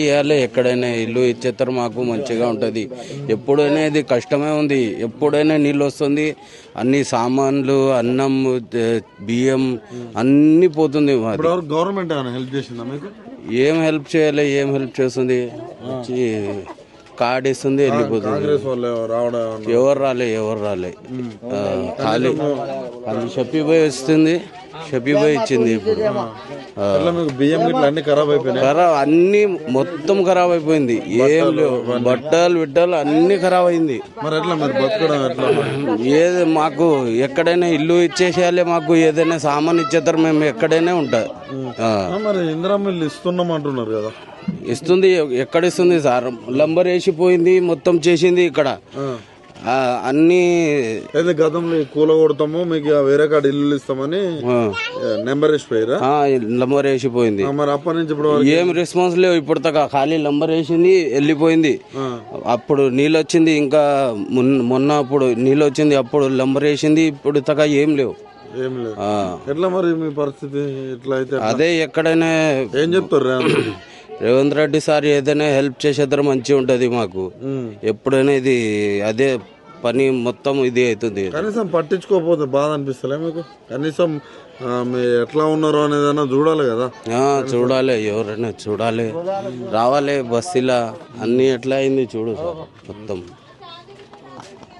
ఇవ్వాలి ఎక్కడైనా ఇల్లు ఇచ్చేస్తారు మాకు మంచిగా ఉంటుంది. ఎప్పుడైనా ఇది కష్టమే ఉంది. ఎప్పుడైనా నీళ్ళు వస్తుంది. అన్ని సామాన్లు అన్నం బియ్యం అన్నీ పోతుంది గవర్నమెంట్ హెల్ప్ చేసిందా మీకు? ఏం హెల్ప్ చేయాలి? ఏం హెల్ప్ చేస్తుంది? కార్డ్ ఇస్తుంది వెళ్ళిపోతుంది? ఎవరు రాలే ఎవరు రాలే. ఖాళీ ఖాళీ షపీబాయ్ వస్తుంది. షపీబాయ్ ఇచ్చింది ఇప్పుడు. మీకు బియ్యం అన్ని ఖరాబ్ అయిపోయినాయి? ఖరాబ్ అన్ని మొత్తం ఖరాబ్ అయిపోయింది. ఏం లేవు. బట్టలు బిడ్డలు అన్ని ఖరాబ్ అయింది. మరి ఎట్లా మీరు బతకడం ఎట్లా మరి? ఏది మాకు ఎక్కడైనా ఇల్లు ఇచ్చేసేయాలి మాకు ఏదైనా సామాన్ ఇచ్చేస్తారు మేము ఎక్కడైనా ఉంటా. ఆ. ఆ, మరి ఇందిరా మిల్లు ఇస్తున్నాం అంటున్నారు కదా. ఇస్తుంది ఎక్కడ ఇస్తుంది సార్? లంబర్ వేసిపోయింది మొత్తం చేసింది ఇక్కడ. ఆ, అన్ని అయితే గతంలో కూల కొడతాము మీకు వేరే కాడ ఇల్లు ఇస్తామని నెంబర్ వేసిపోయారా? లంబర్ వేసిపోయింది. మరి అప్పటి నుంచి ఇప్పుడు ఏం రెస్పాన్స్ లేవు ఇప్పుడు దాకా ఖాళీ లంబర్ వేసింది వెళ్ళిపోయింది. అప్పుడు నీళ్ళు వచ్చింది ఇంకా మొన్న- అప్పుడు నీళ్ళు వచ్చింది అప్పుడు లంబర్ వేసింది ఇప్పుడు దాకా ఏం లేవు. ఏం లేదు. ఎట్లా మరి మీ పరిస్థితి? ఎట్లా అయితే అదే ఎక్కడైనా ఏం చెప్తారు రేవంత్ రెడ్డి? సార్ ఏదైనా హెల్ప్ చేసేద్దరు మంచిగా ఉంటుంది మాకు. ఎప్పుడైనా ఇది అదే పని మొత్తం ఇది అవుతుంది. కనీసం పట్టించుకోకపోతే బాధ అనిపిస్తలే మీకు? కనీసం మీ ఎట్లా ఉన్నారో అనేదన్నా చూడాలి కదా. చూడాలి ఎవరైనా చూడాలి. రావాలి బస్సులా. అన్ని ఎట్లా అయింది చూడు మొత్తం.